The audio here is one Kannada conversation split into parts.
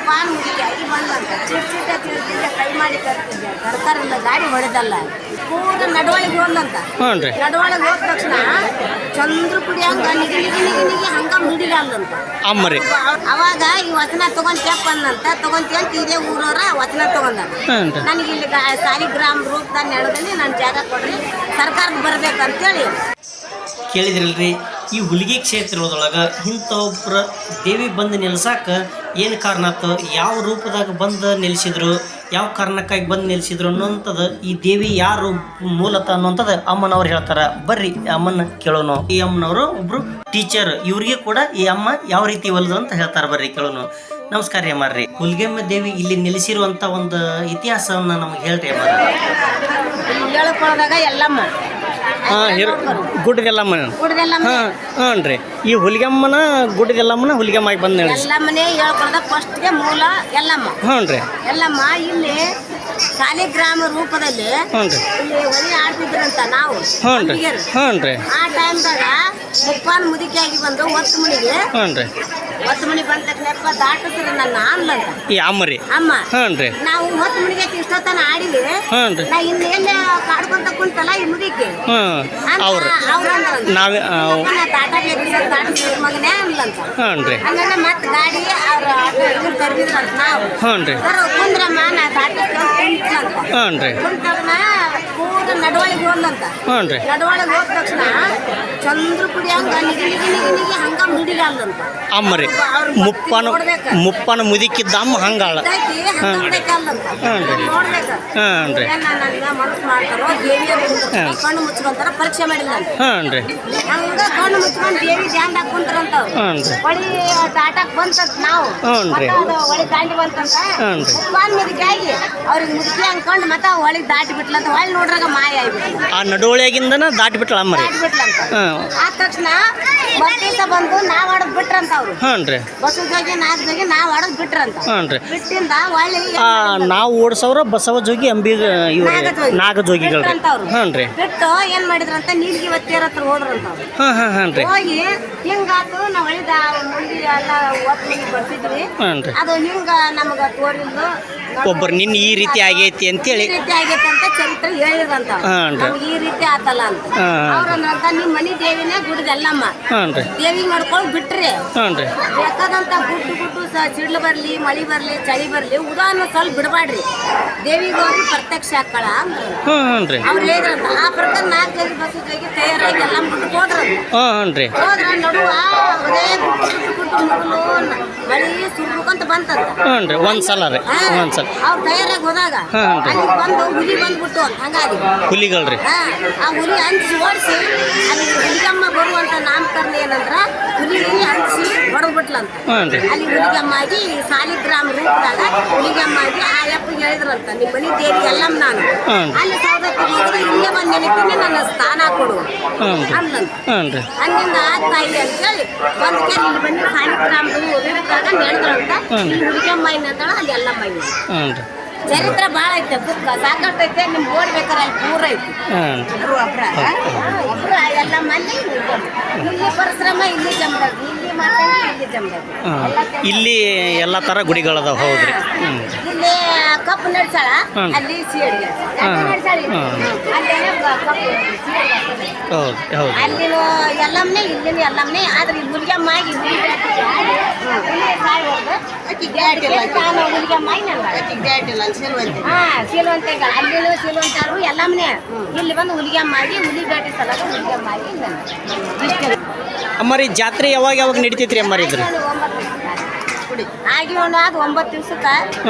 ಪಾನ್ ಹುಡುಗಿ ಆಗಿ ಬಂದಂತ ಚಿಟ್ ಚಿಟ್ಟ ತಿಳ್ತಿದ್ದೆ ಕೈ ಮಾಡಿ ಕರ್ತಿದ್ದೆ. ಕರ್ಕರಿಂದ ಗಾಡಿ ಹೊಡೆದಲ್ಲ. ಪೂರ ನಡವಳಿಗೆ ಹೋದಂತ ನಡವಳಿಗೆ ಹೋದ ತಕ್ಷಣ ಚಂದ್ರ ಕುಡಿ ಹಂಗ ನಿಗಿ ನಿಗಿ ನಿಗಿ ನಿಗಿ ಹಂಗ ಮುಡಿಗಲ್ಲಂತ ಅಮ್ಮ ರೀ ಅವಾಗ ಈ ವಚನ ತಗೊಂತೆಪ್ಪ ಅಂದಂತ ತಗೊಂತೇಂತ ಇದೇ ಊರವ್ರ ವಚನ ತಗೊಂಡ ನನಗೆ ಇಲ್ಲಿ ಸಾಲಿಗ್ರಾಮ್ ರೂಪದಲ್ಲಿ ನಡೆದಲ್ಲಿ ನನ್ನ ಜಾಗ ಕೊಡ್ರಿ. ಸರ್ಕಾರಕ್ಕೆ ಬರ್ಬೇಕಂತೇಳಿ. ಕೇಳಿದ್ರಲ್ರಿ ಈ ಹುಲಿಗೆ ಕ್ಷೇತ್ರದೊಳಗೆ ಇಂಥೊಬ್ಬರ ದೇವಿ ಬಂದು ನಿಲ್ಸಾಕ ಏನು ಕಾರಣ ಆತು? ಯಾವ ರೂಪದಾಗ ಬಂದು ನಿಲ್ಲಿಸಿದ್ರು ಯಾವ ಕಾರಣಕ್ಕಾಗಿ ಬಂದು ನಿಲ್ಲಿಸಿದ್ರು ಅನ್ನೋಂಥದ್ದು ಈ ದೇವಿ ಯಾರು ಮೂಲತ ಅನ್ನೋಂಥದ್ದು ಅಮ್ಮನವ್ರು ಹೇಳ್ತಾರೆ. ಬರ್ರಿ ಅಮ್ಮನ ಕೇಳೋನು. ಈ ಅಮ್ಮನವರು ಒಬ್ಬರು ಟೀಚರ್ ಇವ್ರಿಗೆ ಕೂಡ ಈ ಅಮ್ಮ ಯಾವ ರೀತಿ ಒಲ್ದು ಅಂತ ಹೇಳ್ತಾರೆ ಬರ್ರಿ ಕೇಳೋನು. ನಮಸ್ಕಾರ ರೀ ಹುಲಿಗೆಮ್ಮ ದೇವಿ ಇಲ್ಲಿ ನೆಲೆಸಿರುವಂಥ ಒಂದು ಇತಿಹಾಸವನ್ನು ನಮಗೆ ಹೇಳ್ರಿ ಅಮ್ಮ ಎಲ್ಲಮ್ಮ ಹಾಂ ಹಿರ್ ಗುಡ್ಡದೆಲ್ಲಮ್ಮ ಹುಡ್ದೆಲ್ಲಮ್ಮ ಹಾಂ ಹ್ಞೂ ರೀ. ಈ ಹುಲಿಗೆಮ್ಮನ ಗುಡ್ಡದೆಲ್ಲಮ್ಮನ ಹುಲಿಗೆಮ್ಮ ಆಗಿ ಬಂದು ನೆಲೆಸಿ ಎಲ್ಲಮ್ಮನೇ ಹೇಳ್ಕೊಳ್ದ ಫಸ್ಟ್ಗೆ ಮೂಲ ಎಲ್ಲಮ್ಮ. ಹ್ಞೂ ರೀ. ಎಲ್ಲಮ್ಮ ಇಲ್ಲಿ ಸಾಲಿಗ್ರಾಮ ರೂಪದಲ್ಲಿ ಇಲ್ಲಿ ಆಡ್ತಿದ್ರಂತ ನಾವು. ಹ್ಞೂ ರೀ. ಹ್ಞೂ ರೀ. ಆ ಟೈಮ್ದಾಗ ಮುಪ್ಪಾನ್ ಮುದುಕಿಯಾಗಿ ಬಂದು ಒತ್ತು ಮನಿಗೆ ಹ್ಞೂ ರೀ. ಒತ್ತು ಮನಿ ಬಂದ ತಕ್ಷಣಪ್ಪ ದಾಟಿಸ್ರಿ ನನ್ನ ಅನ್ಲಂತ ಈ ಅಮ್ಮ ರೀ ಅಮ್ಮ ಹ್ಞೂ ರೀ. ನಾವು ಒತ್ತು ಮನಿಗೆ ಇಷ್ಟೊತ್ತನ ಆಡಿವಿ ಹ್ಞೂ ರೀ. ನಾ ಇನ್ನೇನೆ ಕಾಡ್ಕೊಂತ ಕುಂತಲ್ಲ ಈ ಮುದುಕಿ. ಹ್ಞೂ. ಅವ್ರು. ಅವ್ರಂದ್ರಂತ ನಾವೇ ಟಾಟಾ ಬೇಕ್ರಿ ದಾಟಿಸ್ರಿ ಮಗನೇ ಅನ್ಲಂತ ಹ್ಞೂ ರೀ. ಹಂಗಂದ್ರೆ ಮತ್ತೆ ಗಾಡಿ ಅವ್ರ ಕರ್ದಿದ್ರಂತ ನಾವು. ಹ್ಞೂ ರೀ. ಸರ್ ಕುಂದ್ರಮ್ಮ ನಾ ದಾಟಿಸ್ಕೊಂಡು ಹ್ಞೂ ರೀ ಕುಂತವ್ನ ಪೂರ ನಡವಳಿಗೆ ಹೋದಂತ ನಡವಳಿಗೆ ಹೋದ ತಕ್ಷಣ ಚಂದ್ರ ಕುಡಿ ಹಂಗ ನಿಗಿ ನಿಗಿ ನಿಗಿ ನಿಗಿ ಹಂಗ ಮುಡಿಗಲ್ಲಂತ ಅಮ್ಮ ಮುಪ್ಪನ ಮುಪ್ಪನ ಮುದಿಕಿದ್ದ ಅಮ್ಮ ಹಂಗಾಳ. ನೋಡ್ಬೇಕ. ಮನಸ್ಸು ಮಾಡ್ತಾರೋ ದೇವಿಯರು ಕಣ್ಣು ಮುಚ್ಕೊಂತಾರ ಪರೀಕ್ಷೆ ಮಾಡಿಲ್ಲ ಹಂಗ ಕಣ್ಣು ಮುಚ್ಕೊಂಡು ದೇವಿ ಹೊಳಿ ಬಂತಂತ ನಾವು. ಹೊಳಿ ದಾಟಿ ಬಂತಂತ. ಆಗಿ ಅವ್ರಿಗೆ ಮುದುಕಿ ಮತ್ತೆ ಹೊಳಿಗೆ ದಾಟಿ ಬಿಟ್ಲಂತ. ಹೊಳಿ ನೋಡ್ರಾಗ ಮಾಯ ಆ ನಡುವಳಿಯಾಗಿಂದ ದಾಟ್ಬಿಟ್ಳ ಅಮ್ಮ ರೀ ದಾಟಿ ಬಿಟ್ಲಂತ ಆದ ತಕ್ಷಣ ದಿವಸ ಬಂದು ನಾವ್ ಹೊಡೆದ್ ಬಿಟ್ರಂತ ಅವ್ರು. ಹ್ಞೂ ರೀ. ನಾಲ್ಕು ಜೋಗಿ ನಾವ್ ಹೊಡೆದ್ ಬಿಟ್ರಂತ. ಹ್ಞೂ ರೀ. ಬಿಟ್ಟಿಂದ ಹೊಳ್ಳಿ ಆ, ನಾವು ಓಡಿಸೋರ ಬಸವ ಜೋಗಿ ಅಂಬಿ ಇವ್ರು ನಾಗಜೋಗಿ. ನಾಗಜೋಗಿಗಳು ರೀ ಬಿಟ್ರಂತ ಅವ್ರು. ಹ್ಞೂ ರೀ. ಬಿಟ್ಟು ಏನ್ ಮಾಡಿದ್ರಂತ ನೀಲ್ಗಿ ಒತ್ತಿಯರ ಹತ್ರ ಹೋದ್ರಂತ ಅವ್ರು. ಹಾಂ ಹಾಂ ಹಾಂ ರೀ. ಹೋಗಿ ಹಿಂಗಾತು ನಾವ್ ಹೊಳಿದ ಮುಂದೆ ಎಲ್ಲ ಬರ್ತಿದ್ವಿ. ಹ್ಞೂ ರೀ. ಅದು ಹಿಂಗ ನಮಗ ತೋರಿಲ್ದು ಒಬ್ಬರು ನಿನ್ನ ಈ ರೀತಿ ಆಗೈತಿ ಅಂತೇಳಿ ರೀತಿ ಆಗೈತೆ ಅಂತ ಚರಿತ್ರೆ ಹೇಳಿದ್ರಂತ ಅವ್ರು. ರೀ. ಈ ರೀತಿ ಆತಲ್ಲ ಅಂತ ಹಾಂ. ಅವ್ರಂದ್ರಂತ ನಿಮ್ಮ ಮನಿ ದೇವಿನೇ ಗುಡ್ದಲ್ಲಮ್ಮ ಹ್ಞೂ ರೀ ದೇವಿ ನೋಡ್ಕೊಂಡು ಬಿಟ್ರಿ ಹ್ಞೂ ರೀ ಬೇಕಾದಂತ ಗುಡ್ಡು ಗುಡ್ಡು ಸ ಸಿಡ್ಲು ಬರಲಿ ಮಳಿ ಬರಲಿ ಚಳಿ ಬರಲಿ ಉದಾಹರಣೆ ಸ್ವಲ್ಪ ಬಿಡಬಾಡ್ರಿ ದೇವಿಗೆ ಹೋಗಿ ಪ್ರತ್ಯಕ್ಷ ಹಾಕಳ ಅಂದ್ರು. ಅವ್ರು ಹೇಳಿದ್ರಂತ ಆ ಪ್ರಕಾರ ನಾಲ್ಕು ಜನ ಬಸ್ ಹೋಗಿ ತಯಾರಾಗಿ ಎಲ್ಲ ಹೋದ್ರಂತ. ಹ್ಞೂ ಹೋದ್ರ ನಡುವ ಅದೇ ಮಳಿ ಸುರ್ಬೇಕಂತ ಬಂತಂತ. ಹ್ಞೂ ಒಂದು ಸಲ ರೀ ಒಂದು ಸಲ. ಅವ್ರು ತಯಾರಾಗಿ ಹೋದಾಗ. ಅಲ್ಲಿ ಬಂದು ಹುಲಿ ಬಂದ್ಬಿಟ್ಟು ಅಂತ ಹಂಗಾಗಿ. ಹುಲಿಗಳು ರೀ. ಹಾ, ಆ ಹುಲಿ ಹಂಚಿ ಓಡಿಸಿ ಅಲ್ಲಿ ಹುಲಿಗಮ್ಮ ಬರುವಂತ ನಾಮಕರಣ ಏನಂದ್ರ ಹುಲಿ ಹಂಚಿ ರೀ ಅಲ್ಲಿ ಹುಲಿಗಮ್ಮಾಗಿ ಸಾಲಿಗ್ರಾಮ ರೂಪದಾಗ ಹುಲಿಗಮ್ಮಾಗಿ ಆ ಅಪ್ಪ ಹೇಳಿದ್ರಂತ. ನಿಮ್ಮ ಮನೆ ದೇವಿ ಎಲ್ಲಮ್ಮ ನಾನು. ಅಲ್ಲಿ ಸೌದತ್ತಿ ಹೋದ್ರೆ ಇಲ್ಲೇ ಬಂದು ನೆನಪಿನ ನನ್ನ ಸ್ಥಾನ ಕೊಡು ಹ್ಞೂ ರೀ ಅಂದ್ಲಂತ. ಹ್ಞೂ ರೀ ಹಂಗಿಂದ ಆದ್ ತಾಯಿ ಅಂತೇಳಿ ಒಂದ್ ಕೇಳಿ ಇಲ್ಲಿ ಬಂದು ಸಾಲಿಗ್ರಾಮ್ ರೂಪದಾಗ ನೆನೆದ್ರಂತ ಹುಲಿಗಮ್ಮ ಏನಂತಾಳ ಅಲ್ಲಿ ಎಲ್ಲಮ್ಮ ಇದೆ ಹ್ಞೂ ರೀ ಚರಿತ್ರೆ ಭಾಳ ಐತೆ ಬುಕ್ ಸಾಕಷ್ಟು ಐತೆ ನಿಮ್ಗೆ ಓಡ್ಬೇಕಾರೆ ಅಲ್ಲಿ ಪೂರ ಐತಿ ಒಬ್ರು ಒಬ್ರ ಒಬ್ರ ಎಲ್ಲ ಮಂದಿ ಇಲ್ಲಿ ಪರಿಶ್ರಮ ಇಲ್ಲಿ ಜಮದಾಗ ಇಲ್ಲಿ ಇಲ್ಲಿ ಜಮದಾಗ ಇಲ್ಲಿ ಎಲ್ಲ ತರ ಗುಡಿಗಳದ ಹೌದ್ರಿ ಇಲ್ಲಿ ಕಪ್ಪು ನಡ್ಸಾಳ. ಅಲ್ಲಿ. ಅಲ್ಲೇನೆ. ಹೌದು ಹೌದು ಅಲ್ಲಿನ ಎಲ್ಲಮ್ಮನೆ ಇಲ್ಲಿನ ಎಲ್ಲಮ್ಮನೆ ಆದ್ರೆ ಈ ಹುಲಿಗೆಮ್ಮ ಆಗಿ ಆಕಿಗೆ. ಹಾ ಸೀಲುವಂತೆಗ ಅಲ್ಲಿನ ಸೀಲುವಂತಾರು ಮನೆ ಇಲ್ಲಿ ಬಂದು ಹುಲಿಗೆ ಮಾಡಿ ಹುಲಿ ಬೇಟೆ ಸಲಗ ಹುಲಿಗೆ ಮಾಡಿ. ಅಮ್ಮಾರಿ ಜಾತ್ರೆ ಯಾವಾಗ ಯಾವಾಗ ನಡೀತೈತ್ರಿ ಅಮ್ಮರಿ ಇದ್ರ ಆಗಿವಣ ಅದು ಒಂಬತ್ತು ದಿವಸಕ್ಕ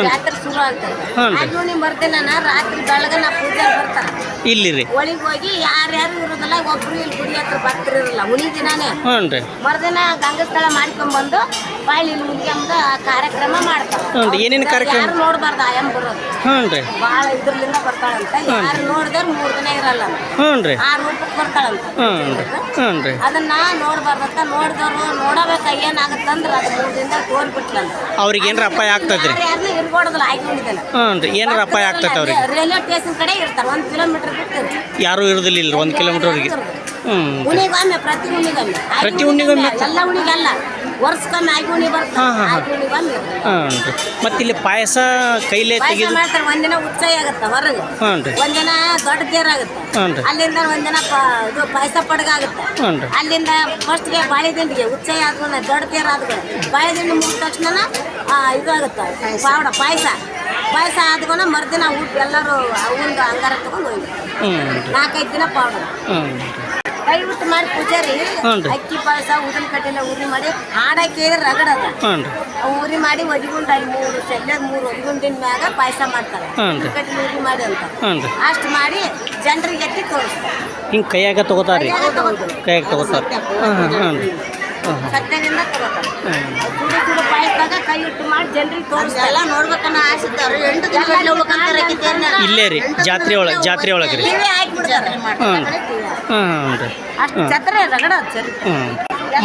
ಜಾತ್ರೆ ಶುರು ಆಗ್ತದೆ. ಆಗಿವಣಿ ಮರ್ದಿನ ರಾತ್ರಿ ನಾ ಪೂಜೆ ಬರ್ತಾರ. ಇಲ್ಲಿ ರೀ ಒಳಗೆ ಹೋಗಿ ಯಾರ್ಯಾರು ಇರೋದಲ್ಲ ಒಬ್ರು ಇಲ್ಲಿ ಗುಡಿ ಹತ್ರ ಬರ್ತಿರಲ್ಲ ಉಳಿ ದಿನಾನೇ. ಹ್ಞೂ ರೀ. ಮರ್ದಿನ ಗಂಗಸ್ಥಳ ಮಾಡ್ಕೊಂಡ್ಬಂದು ಬಾಳಿ ಇಲ್ಲಿ ಮುಗಿಯಂಬ ಕಾರ್ಯಕ್ರಮ ಮಾಡ್ತಾರೆ. ಹ್ಞೂ ರೀ. ಏನೇನು ಕಾರ್ಯಕ್ರಮ? ಯಾರು ನೋಡ್ಬಾರ್ದು ಆಯಂ ಬರೋದು ಹ್ಞೂ ರೀ. ಭಾಳ ಇದ್ರಲಿಂದ ಬರ್ತಾಳಂತ. ಯಾರು ನೋಡಿದ್ರೆ ಮೂರು ದಿನ ಇರಲ್ಲ. ಹ್ಞೂ ಆರು ರೂಪಕ್ಕೆ ಬರ್ತಾಳಂತ. ಹ್ಞೂ ರೀ. ಹ್ಞೂ ರೀ. ಅದನ್ನ ನೋಡ್ಬಾರ್ದಂತ ನೋಡಿದವರು ನೋಡಬೇಕ ಏನಾಗತ್ತಂದ್ರ ಅದು ಮೂರು ದಿನ ತೋರ್ಬಿಟ್ಲಂತ ಅವ್ರಿಗೆ ಏನಾರ ಅಪಾಯ ಯಾರನ್ನ ಆಗಿಕೊಂಡಿದ್ದಾನೆ ಹ್ಞೂ ರೀ. ಏನಾರ ಅಪಾಯ ಆಗ್ತೈತೆ ಅವ್ರಿಗೆ? ರೈಲ್ವೆ ಸ್ಟೇಷನ್ ಕಡೆ ಇರ್ತಾರೆ ಒಂದು ಕಿಲೋಮೀಟರ್ ಯಾರೂ ಇರೋದಿಲ್ಲ ಒಂದು ಕಿಲೋಮೀಟ್ರ್ವರೆಗೆ ಹ್ಞೂ ಉಣಿಗೊಮ್ಮೆ ಪ್ರತಿ ಉಣಿಗೊಮ್ಮೆ ಪ್ರತಿ ಉಣ್ಣಿಗೊಮ್ಮೆ? ಎಲ್ಲ ಉಣಿಗಲ್ಲ ವರ್ಷಕ್ಕೊಮ್ಮೆ ಆಗುಣಿ ಬರ್ತದೆ ಹಾ, ಹಾ. ಆಗುಣಿ ಬಂದು. ಹಾಂ ರೀ ಮತ್ತು ಇಲ್ಲಿ ಪಾಯಸ ಕೈಲೇ ಪಾಯಸ ತೆಗೆದು ಮಾಡ್ತಾರೆ ಒಂದಿನ ಉತ್ಸಾಹ ಆಗತ್ತ ಹೊರಗೆ. ಹಾಂ ರೀ ಒಂದಿನ ದೊಡ್ಡ ತೇರ್ ಆಗುತ್ತೆ. ಹಾಂ ರೀ ಅಲ್ಲಿಂದ ಒಂದಿನ ಪ- ಇದು ಪಾಯಸ ಪಡ್ಗ ಆಗುತ್ತೆ. ಹಾಂ ರೀ ಅಲ್ಲಿಂದ ಫಸ್ಟ್ಗೆ ಬಾಳೆದಿಂಡಿಗೆ ಉತ್ಸವ ಆದ್ಮೇಲೆ ದೊಡ್ಡ ತೇರ್ ಆದ್ಮೇಲೆ ಬಾಳೆದಿಂಡಿ ಮುಗಿದ ತಕ್ಷಣ ಇದು ಆಗುತ್ತೆ. ಪಾವಡ ಪಾಯಸ. ಪಾಯಸ ಆದ್ಮೇಲೆ ಮರುದಿನ ಊಟ ಎಲ್ಲರೂ ಅವಂದು ಅಂಗಾರ ತಗೊಂಡು ಹೋಗಿ ಹ್ಞೂ ರೀ ನಾಲ್ಕೈದು ದಿನ ಪಾವಡ. ಹ್ಞೂ ಊಟ ಮಾಡಿ ಪೂಜಾರಿ. ಅಕ್ಕಿ ಪಾಯಸ ಊದಿನ ಕಟ್ಟಿನ ಉರಿ ಮಾಡಿ ಹಾಡಕ್ಕೆ ರಗಡದ ರೀ. ಉರಿ ಮಾಡಿ ಒದಿಗುಂಡು ಅಲ್ಲಿ ಮೂರು ಸೆಲ್ಲೆ ಮೂರು ಒದಿಗುಂಡಿನ ಮ್ಯಾಗ ಪಾಯಸ ಮಾಡ್ತಾರೆ. ಕಟ್ಟಿನ ಉರಿ ಮಾಡಿ ಅಂತ. ರೀ. ಅಷ್ಟು ಮಾಡಿ ಜನರಿಗೆ ಎತ್ತಿ ತೋರಿಸ್ತಾರೆ. ಹಿಂಗೆ ಕೈಯಾಗ ತಗೋತಾರ್ರಿ. ಕೈಯಾಗ ತಗೋತಾರೆ. ಹಾಂ ಹಾಂ ಹಾಂ ರೀ ಹಾಂ ಹಾಂ ಸತ್ಯದಿಂದ ತಗೋತಾರೆ. ಹಾಂ ಮಾಡಿ ಜನರಿಗೆ ತೋರಿಸ್ತಾರೆ. ಎಲ್ಲ ನೋಡ್ಬೇಕನ್ನ ಆಸೆದವ್ರು ಎಂಟು ದಿನ ಇಲ್ಲೇ ರೀ ಜಾತ್ರೆ ಒಳಗೆ ಜಾತ್ರೆ ಒಳಗೆ ರೀ. ಟಿವಿ ಹಾಕ್ಬಿಡ್ತಾರೆ ಹಾಂ ಹಾಂ ರೀ ಅಷ್ಟು ಛತ್ರ ರಗಡ ಸರಿ. ಹ್ಞೂ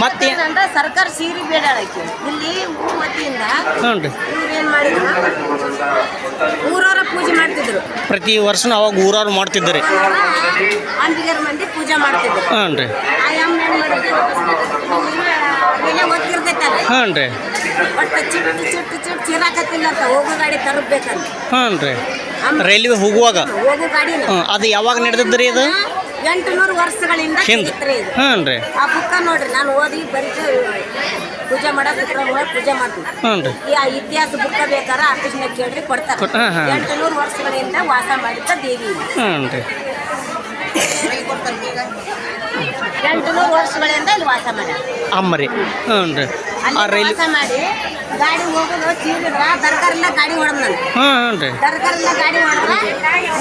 ಮತ್ತೆ? ಅಂದ್ರೆ ಸರ್ಕಾರ ಸೀರೆ ಬೇಡ ಇಲ್ಲಿ ಊರ್ ವತಿಯಿಂದ ಹ್ಞೂ ರೀ. ಇವ್ರು ಮಾಡಿದ್ರು? ಊರವರ ಪೂಜೆ ಮಾಡ್ತಿದ್ರು. ಪ್ರತಿ ವರ್ಷನೂ ಅವಾಗ ಊರವ್ರು ಮಾಡ್ತಿದ್ದಾರೆ. ಅಂಬಿಗರ ಮಂದಿ ಪೂಜೆ ಮಾಡ್ತಿದ್ರು. ರೀ. ಮಾಡಿದ್ರು? ಬೆಲೆ ರೀ. ಒಟ್ಟು ಚಿಟ್ಟು ಚಿಟ್ಟು ಚಿಟ್ಟು ಚಿರಾಕತ್ತಿಲ್ಲ ಅಂತ ಹೋಗೋ ಗಾಡಿ ತರಬೇಕಂತ. ಹಾಂ ರೀ ರೈಲ್ವೆ ಹೋಗುವಾಗ? ಹೋಗೋ ಗಾಡಿ ಅದು ಯಾವಾಗ ನಡೆದದ್ರಿ ಅದು ಎಂಟುನೂರು ವರ್ಷಗಳಿಂದ ಹಿಂದೆ. ಇದು. ರೀ ಆ ಬುಕ್ಕ ನೋಡ್ರಿ ನಾನು ಓದಿ ಬರೀ ಪೂಜೆ ಮಾಡೋ ಶುಕ್ರವಾರ ಪೂಜೆ ಮಾಡ್ತೀನಿ. ರೀ ಈ ಆ ಇತಿಹಾಸ ಬುಕ್ಕ ಆಫೀಸ್ನಾಗ ಕೇಳ್ರಿ ಕೊಡ್ತಾರೆ. ಹಾ, ಹಾ. ವರ್ಷಗಳಿಂದ ವಾಸ ಮಾಡಿದ್ದ ದೇವಿ. ಇದು. ಹಾಂ ರೀ ಎಂಟು ನೂರು ವರ್ಷಗಳಿಂದ ಇಲ್ಲಿ ವಾಸ ಮಾಡ್ಯಾರ ಅಮ್ಮ ರೀ. ಹ್ಞೂ ರೀ ಆ ಅಲ್ಲಿ ರೈಲ್ ವಾಸ ಮಾಡಿ ಗಾಡಿ ಹೋಗೋದು ಚೀರಿದ್ರ ದರ್ಗಾರಿಲ್ಲ ಗಾಡಿ ಹೊಡೆದ್ ನಾನು. ಹ್ಞೂ ಹಾಂ ರೀ. ದರ್ಗಾರಿಲ್ಲ ಗಾಡಿ ಹೊಡೆದ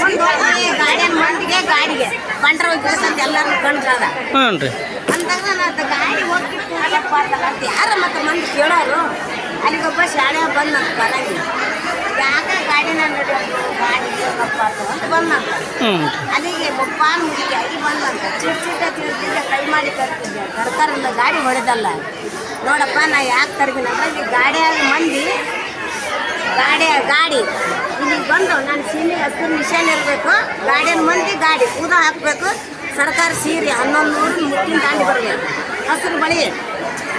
ಮುಂದೆ ಹೋಗಿ ಗಾಡಿಯ ಮಂದಿಗೆ ಗಾಡಿಗೆ. ಬಂಡ್ರ ಹೋಗ್ಬಿಡ್ತಂತ ಎಲ್ಲರೂ ಕಂಡ್ರದ ಹ್ಞೂ ರೀ. ಅಂದಾಗ ನಾನು ಗಾಡಿ ಅಂತ ಯಾರ ಮತ್ತೆ ಮಂದಿ ಕೇಳೋರು? ಅಲ್ಲಿಗೊಬ್ಬ ಶಾಲೆ ಬಂದ್ ಬರಂಗಿಲ್ಲ. ಯಾಕ ಗಾಡಿ ನಡೆಯೋದು ಗಾಡಿ ಹೋಗಪ್ಪ ಅಂತ ಹ್ಞೂ ಅಲ್ಲಿಗೆ ಮುಪ್ಪಾನ್ ಮುಗಿಗೆ ಅಲ್ಲಿ ಬಂದಂತ ಚಿಟ್ ಚಿಟ್ಟ ಕೈ ಮಾಡಿ ತರ್ಕಾರಿಲ್ಲ ಗಾಡಿ ಹೊಡೆದಲ್ಲ. ನೋಡಪ್ಪ, ನಾ ಯಾಕೆ ತರ್ತೀನಿ ಅಂದ್ರೆ, ಇಲ್ಲಿ ಗಾಡಿಯಾಗ ಮಂದಿ, ಗಾಡಿ ಗಾಡಿ. ಇಲ್ಲಿ ಬಂದು ನಾನು ಸೀಮೆ ಹಸಿರು ಮಿಷನ್ ಇರಬೇಕು. ಗಾಡಿಯ ಮಂದಿ, ಗಾಡಿ ಕೂದ ಹಾಕಬೇಕು. ಸರ್ಕಾರ ಸೀರೆ, ಹನ್ನೊಂದು ನೂರು, ಮುತ್ತಿನ ದಾಂಡಿ ಬರಬೇಕು ಹಸಿರು ಬಳಿ,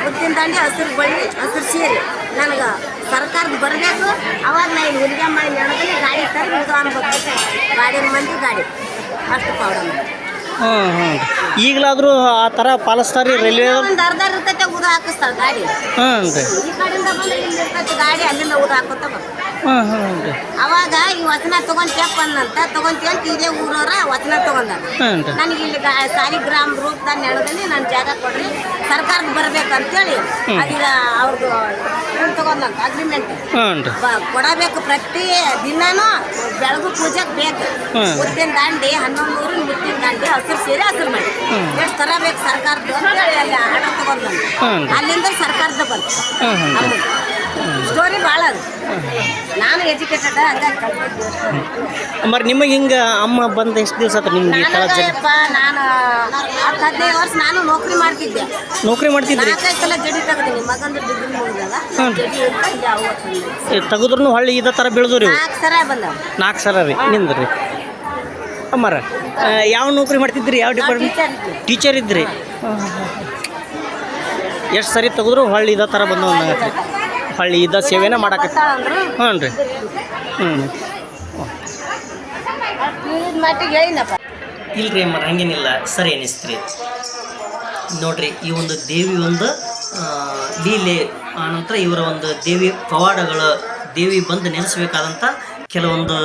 ಮುತ್ತಿನ ದಾಂಡಿ, ಹಸಿರು ಬಳಿ, ಹಸಿರು ಸೀರೆ. ನನಗೆ ಸರ್ಕಾರದ ಬರಬೇಕು. ಅವಾಗ ನಾ ಇಲ್ಲಿ ಹುಡುಗ ಮಾಡಿ ನಡೆದ್ರೆ ಗಾಡಿ ತರ ಮುಗಿದು ಅನ್ಬೇಕು. ಗಾಡಿಯ ಮಂದಿ, ಗಾಡಿ. ಅಷ್ಟು ಪೌಡ ಹಾಂ ಹಾಂ ಈಗಲಾದರೂ ಆ ಥರ ಪಾಲಿಸ್ತಾರೆ ರೀ ರೈಲ್ವೆ ಒಂದು ಅರ್ಧ ಇರ್ತೈತೆ ಹಾಕಿಸ್ತಾರೆ ಗಾಡಿ. ಹ್ಞೂ ರೀ. ಈ ಕಡೆಯಿಂದ ಬಂದ್ರೆ ಇಲ್ಲಿ ಇರ್ತೈತೆ ಗಾಡಿ ಅಲ್ಲಿಂದ ಊದ ಹಾಕೋತ ಅವಾಗ ಈ ವಚನ ಅಂದಂತ ತಗೊಂತೀವಿ ಅಂತ ಇದೇ ಊರವ್ರ ವಚನ ತಗೊಂಡ. ನನಗೆ ಇಲ್ಲಿ ಸಾರಿ ಸಾಲಿಗ್ರಾಮ್ ರೂಪದ ನೆಲದಲ್ಲಿ ನಾನು ಜಾಗ ಕೊಡ್ರಿ ಸರ್ಕಾರಕ್ಕೆ ಬರ್ಬೇಕಂತೇಳಿ ಅದೀಗ ಅವ್ರದ್ದು ತಗೊಂಡಂತ ಅಗ್ರಿಮೆಂಟ್ ಕೊಡಬೇಕು ಪ್ರತಿ ದಿನಾನು ಬೆಳಗು ಪೂಜೆಗೆ ಬೇಕು. ಉದ್ದಿನ ಮುತ್ತಿನ ದಾಂಡಿ ಹನ್ನೊಂದು ಊರಿನ ಮುತ್ತಿನ ದಾಂಡಿ ಹಸಿರು ಸೀರೆ ಹಸಿರು ಮಾಡಿ. ಎಷ್ಟು ತರಬೇಕು ಸರ್ಕಾರದ್ದು ಅಂತೇಳಿ ಅಲ್ಲಿ ಆರ್ಡರ್ ತಗೊಂಡಂತ ಅಲ್ಲಿಂದ ಸರ್ಕಾರದ ಬಂತು. ಸ್ಟೋರಿ ಭಾಳ ಅದು. ನಾನು ಎಜುಕೇಟೆಡ್ ಹಂಗಾಗಿ ಮರಿ ನಿಮಗೆ ಹಿಂಗೆ ಅಮ್ಮ ಬಂದ ಎಷ್ಟು ದಿವಸ ಆತ ನಿಮ್ಗೆ ಈ ಥರ ನಾನು ಹತ್ತು ಹದಿನೈದು ವರ್ಷ ನಾನು ನೌಕರಿ ಮಾಡ್ತಿದ್ದೆ. ನೌಕರಿ ಮಾಡ್ತಿದ್ದೆ ನಾಲ್ಕೈದು ಸಲ ಜಡಿ ತೆಗ್ದೀನಿ ಮಗಂದು ಡಿಗ್ರಿ ಮುಗಿದಾಗ ಹ್ಮ್. ಜಡಿ ಅಂತ ಅವತ್ತು ತೆಗೆದ್ರೂ ಹೊಳ್ಳಿ ಇದೇ ಥರ ಬೆಳೆದು ರೀ ನಾಲ್ಕು ಸಲ ರೀ ನಾಲ್ಕು ಸಲ ರೀ ನಿಂದ್ರಿ. ಅಮ್ಮಾರ ಆ, ಯಾವ ನೌಕರಿ ಮಾಡ್ತಿದ್ರಿ ಯಾವ ಡಿಪಾರ್ಟ್ಮೆಂಟ್ ಟೀಚರ್ ಇದ್ದೆ. ಟೀಚರ್ ಇದ್ರಿ. ಎಷ್ಟು ಸರಿ ತೆಗೆದ್ರು ಹೊಳ್ಳಿ ಇದೇ ಥರ ಬಂದು ಅಂದಂಗತ್ತೆ ಹೊಳ್ಳಿ ಇದ್ದ ಸೇವೆನೇ ಮಾಡಕ್ಕೆ ಅಂದ್ರು ಹ್ಞೂ ರೀ. ಹ್ಞೂ ಇಲ್ರಿ ಅಮ್ಮ ಹಂಗೇನಿಲ್ಲ ಸರಿ ಅನಿಸ್ತ್ರಿ. ನೋಡ್ರಿ ಈ ಒಂದು ದೇವಿ ಒಂದು ಲೀಲೆ ಆನಂತರ ಇವರ ಒಂದು ದೇವಿ ಪವಾಡಗಳು ದೇವಿ ಬಂದು ನೆಲೆಸಬೇಕಾದಂಥ ಕೆಲವೊಂದು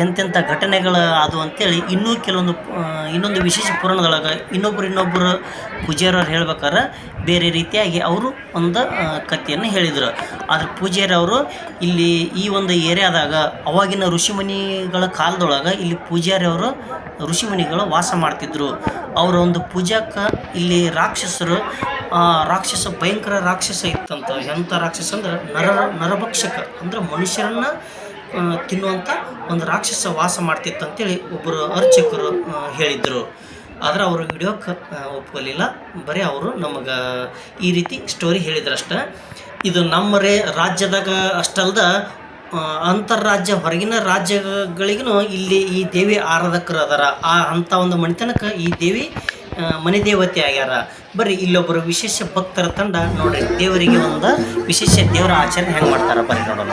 ಎಂತೆಂಥ ಘಟನೆಗಳು ಅದು ಅಂತೇಳಿ ಇನ್ನೂ ಕೆಲವೊಂದು ಇನ್ನೊಂದು ವಿಶೇಷ ಪುರಾಣದೊಳಗೆ ಇನ್ನೊಬ್ರು ಇನ್ನೊಬ್ಬರು ಪೂಜಾರವ್ರು ಹೇಳ್ಬೇಕಾದ್ರೆ ಬೇರೆ ರೀತಿಯಾಗಿ ಅವರು ಒಂದು ಕಥೆಯನ್ನು ಹೇಳಿದರು. ಆದರೆ ಪೂಜಾರವರು ಇಲ್ಲಿ ಈ ಒಂದು ಏರಿಯಾದಾಗ ಅವಾಗಿನ ಋಷಿಮುನಿಗಳ ಕಾಲದೊಳಗೆ ಇಲ್ಲಿ ಪೂಜಾರಿ ಅವರು ಋಷಿಮುನಿಗಳು ವಾಸ ಮಾಡ್ತಿದ್ರು. ಅವರ ಒಂದು ಪೂಜಾಕ್ಕೆ ಇಲ್ಲಿ ರಾಕ್ಷಸರು ರಾಕ್ಷಸ, ಭಯಂಕರ ರಾಕ್ಷಸ ಇತ್ತಂತ. ಎಂಥ ರಾಕ್ಷಸ ಅಂದ್ರೆ ನರ, ನರಭಕ್ಷಕ ಅಂದ್ರೆ ಮನುಷ್ಯರನ್ನ ತಿನ್ನುವಂಥ ಒಂದು ರಾಕ್ಷಸ ವಾಸ ಮಾಡ್ತಿತ್ತು ಅಂತೇಳಿ ಒಬ್ಬರು ಅರ್ಚಕರು ಹೇಳಿದರು. ಆದರೆ ಅವರು ವಿಡಿಯೋಕ್ಕೆ ಒಪ್ಕೊಲಿಲ್ಲ. ಬರೀ ಅವರು ನಮಗೆ ಈ ರೀತಿ ಸ್ಟೋರಿ ಹೇಳಿದ್ರಷ್ಟೆ. ಇದು ನಮ್ಮ ರೇ ರಾಜ್ಯದಾಗ ಅಷ್ಟಲ್ದ ಅಂತರ್ರಾಜ್ಯ ಹೊರಗಿನ ರಾಜ್ಯಗಳಿಗೂ ಇಲ್ಲಿ ಈ ದೇವಿ ಆರಾಧಕರು ಅದಾರ. ಆ ಅಂಥ ಒಂದು ಮಣಿತನಕ್ಕೆ ಈ ದೇವಿ ಮನೆ ದೇವತೆ ಆಗ್ಯಾರ. ಬರ್ರಿ ಇಲ್ಲೊಬ್ಬರು ವಿಶೇಷ ಭಕ್ತರ ತಂಡ ನೋಡ್ರಿ. ದೇವರಿಗೆ ಒಂದು ವಿಶೇಷ ದೇವರ ಆಚರಣೆ ಹೆಂಗೆ ಮಾಡ್ತಾರೆ ಬರ್ರಿ ನೋಡೋಣ.